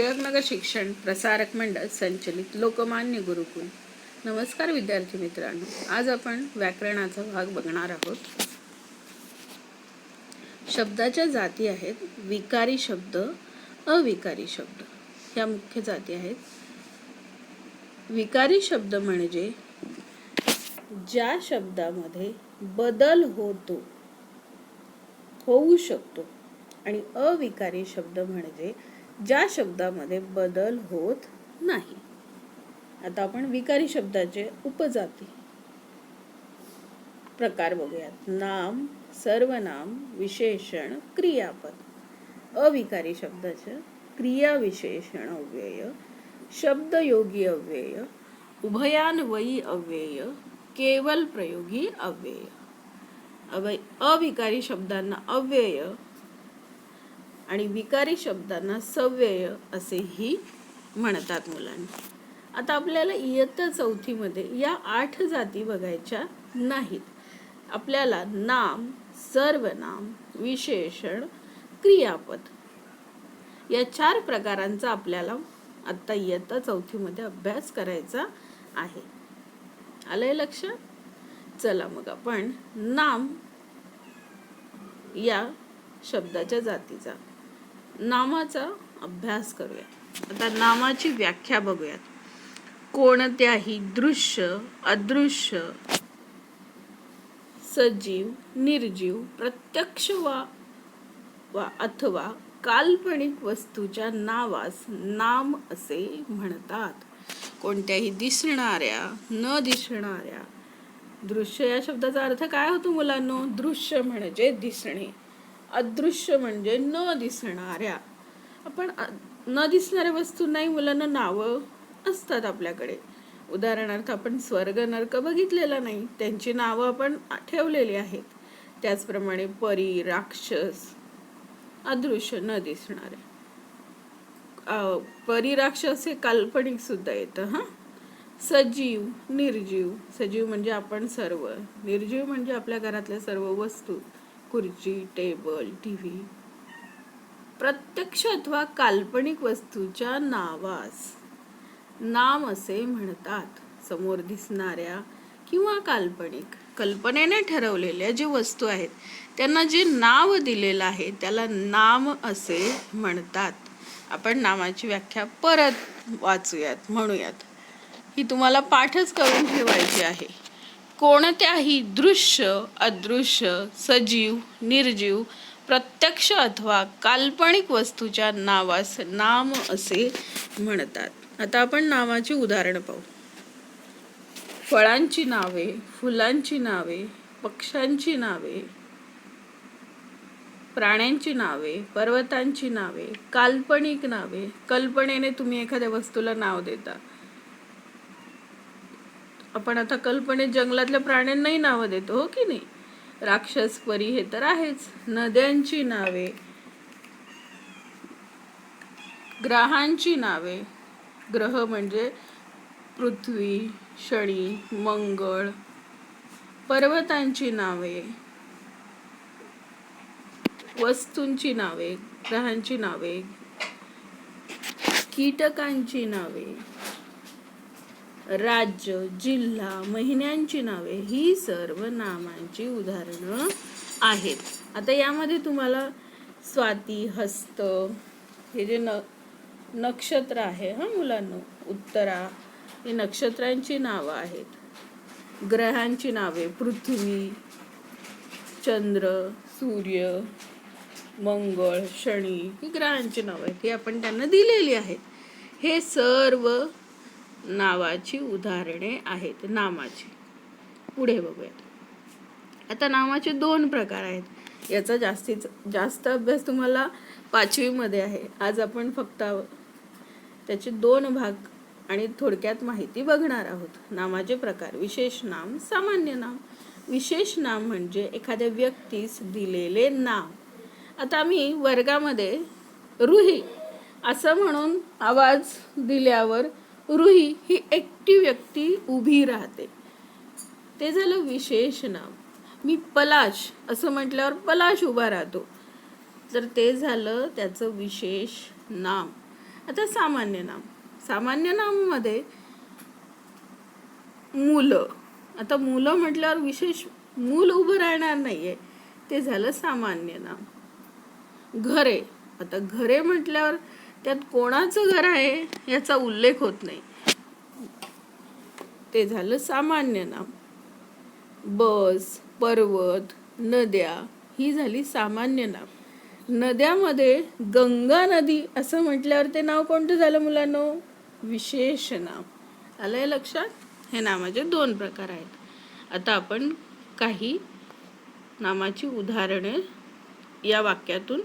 टिळकनगर शिक्षण प्रसारक मंडळ संचलित लोकमान्य गुरुकुल. नमस्कार विद्यार्थी मित्रांनो आज आपण व्याकरणाचा भाग बघणार आहोत. शब्दाच्या जाती आहेत विकारी शब्द अविकारी शब्द. ह्या मुख्य जाती आहेत. विकारी शब्द म्हणजे ज्या शब्दामध्ये बदल होतो होऊ शकतो. आणि अविकारी शब्द म्हणजे ज्या शब्दामध्ये बदल होत नाही. आता आपण विकारी शब्दाचे उपजाती प्रकार बघूयात. नाम सर्वनाम विशेषण क्रियापद. अविकारी शब्दाचे क्रिया विशेषण अव्यय शब्दयोगी अव्यय उभयान्वयी अव्यय केवल प्रयोगी अव्यय. अवय अविकारी शब्दांना अव्यय आणि विकारी शब्दांना सव्यय असेही म्हणतात मुलांना. आता आपल्याला इयत्ता चौथीमध्ये या आठ जाती बघायच्या नाहीत. आपल्याला नाम सर्वनाम विशेषण क्रियापद या चार प्रकारांचा आपल्याला आत्ता इयत्ता चौथीमध्ये अभ्यास करायचा आहे. आलंय लक्षात चला मग आपण नाम या शब्दाच्या जातीचा नामाचा अभ्यास करूया. आता नामाची व्याख्या बघूयात. कोणत्याही दृश्य अदृश्य सजीव निर्जीव प्रत्यक्ष वा वा अथवा काल्पनिक वस्तूच्या नावास नाम असे म्हणतात. कोणत्याही दिसणाऱ्या न दिसणाऱ्या दृश्य या शब्दाचा अर्थ काय होतो मुलांनो? दृश्य म्हणजे दिसणे. अदृश्य म्हणजे न दिसणाऱ्या. आपण न दिसणाऱ्या वस्तू नाही मुलांना नावं असतात आपल्याकडे. उदाहरणार्थ आपण स्वर्ग नर्क बघितलेला नाही त्यांची नावं आपण ठेवलेली आहेत. त्याचप्रमाणे परी राक्षस अदृश्य न दिसणारे. परी राक्षस हे काल्पनिक सुद्धा येतं हां? सजीव निर्जीव. सजीव म्हणजे आपण सर्व. निर्जीव म्हणजे आपल्या घरातल्या सर्व वस्तू. खुर्ची टेबल टी व्ही प्रत्यक्ष अथवा काल्पनिक वस्तूच्या नावास. नाम असे म्हणतात. समोर दिसणाऱ्या किंवा काल्पनिक कल्पनेने ठरवलेल्या जे वस्तू आहेत त्यांना जे नाव दिलेलं आहे त्याला नाम असे म्हणतात. आपण नामाची व्याख्या परत वाचूयात म्हणूयात. ही तुम्हाला पाठच करून ठेवायची आहे. कोणत्याही दृश्य अदृश्य सजीव निर्जीव प्रत्यक्ष अथवा काल्पनिक वस्तूच्या नावास नाम असे म्हणतात. आता आपण नावाची उदाहरणं पाहू. फळांची नावे फुलांची नावे पक्ष्यांची नावे प्राण्यांची नावे पर्वतांची नावे काल्पनिक नावे. कल्पनेने तुम्ही एखाद्या वस्तूला नाव देता. आपण आता कल्पनेत जंगलातल्या प्राण्यांनाही नावं देतो हो की नाही? राक्षस परी हे तर आहेच. नद्यांची नावे. ग्रहांची नावे. ग्रह म्हणजे पृथ्वी शनी मंगळ पर्वतांची नावे. वस्तूंची नावे ग्रहांची नावे. कीटकांची नावे. राज्य जिल्हा महिन्यांची नावे ही सर्व नामांची उदाहरणं आहेत. आता यामध्ये तुम्हाला स्वाती हस्त हे जे न नक्षत्र आहे हा मुलांना? उत्तरा ही नक्षत्रांची नावं आहेत. ग्रहांची नावे पृथ्वी चंद्र सूर्य मंगळ शनी ही ग्रहांची नावं आहेत ही आपण त्यांना दिलेली आहेत. हे सर्व नावाची उदाहरणे आहेत नामाची. पुढे बघूयात. आता नामाचे दोन प्रकार आहेत. याचा जास्तीत जास्त अभ्यास तुम्हाला पाचवीमध्ये आहे. आज आपण फक्त त्याचे दोन भाग आणि थोडक्यात माहिती बघणार आहोत. नामाचे प्रकार. विशेष नाम सामान्य नाम. विशेष नाम म्हणजे एखाद्या व्यक्तीस दिलेले नाव आता मी वर्गामध्ये रुही असं म्हणून आवाज दिल्यावर रुही ही एकटी व्यक्ती उभी राहते. ते झालं विशेष नाम. मी पलाश असं म्हटल्यावर पलाश उभा राहतो. तर ते झालं त्याचं विशेष नाम. आता सामान्य नाम. सामान्य नाममध्ये मुलं. आता मुलं म्हटल्यावर विशेष मूल उभं राहणार नाहीये. ते झालं सामान्य नाम. घरे. आता घरे म्हटल्यावर त्यात कोणाचं घर आहे याचा उल्लेख होत नाही. ते झालं सामान्य नाम. बस पर्वत नद्या ही झाली सामान्य नाम. नद्यामध्ये गंगा नदी असं म्हटल्यावर ते नाव कोणतं झालं मुलांनो? विशेष नाम. आलंय लक्षात? हे नामाचे दोन प्रकार आहेत. आता आपण काही नामाची उदाहरणे या वाक्यातून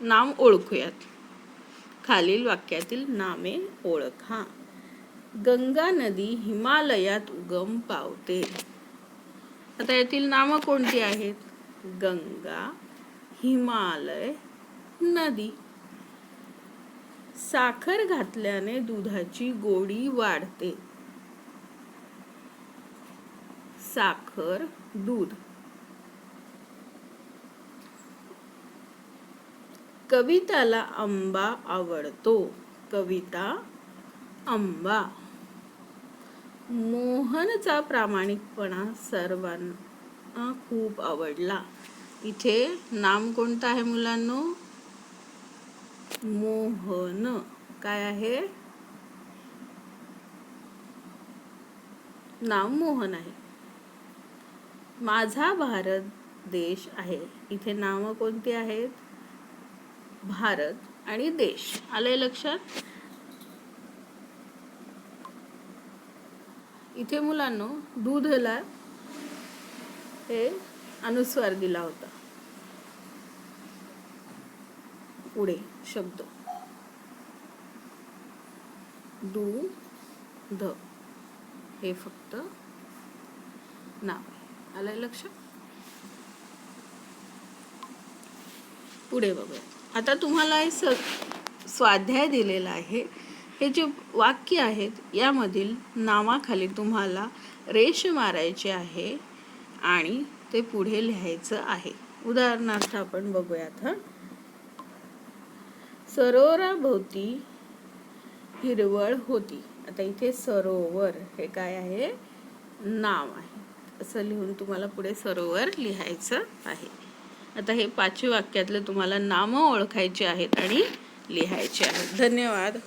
नाम ओळखूयात. खालील वाक्यातील नामे ओळखा. गंगा नदी हिमालयात उगम पावते. आता यातील नामं कोणती आहेत? गंगा हिमालय नदी. साखर घातल्याने दुधाची गोडी वाढते. साखर दूध. कविताला आंबा आवडतो. कविता आंबा. मोहनचा प्रामाणिकपणा सर्वांना खूप आवडला. इथे नाम कोणतं आहे मुलांनो? मोहन. काय आहे? नाव मोहन आहे. माझा भारत देश आहे. इथे नावं कोणती आहेत? भारत आणि देश. आलंय लक्षात? इथे मुलांनो दूधला हे अनुस्वार दिला होता. पुढे शब्द. दूध. हे फक्त नाव आहे. आलंय लक्षात? पुढे बघूया. आता तुम्हाला हे स स्वाध्याय दिलेला आहे. हे जे वाक्य आहेत यामधील नावाखाली तुम्हाला रेष मारायचे आहे आणि ते पुढे लिहायचं आहे. उदाहरणार्थ आपण बघूयात हा. सरोवराभोवती हिरवळ होती. आता इथे सरोवर हे काय आहे? नाव आहे. असं लिहून तुम्हाला पुढे सरोवर लिहायचं आहे. आता हे पाचवी वाक्यातले तुम्हाला नामं ओळखायची आहेत आणि लिहायचे आहेत. धन्यवाद.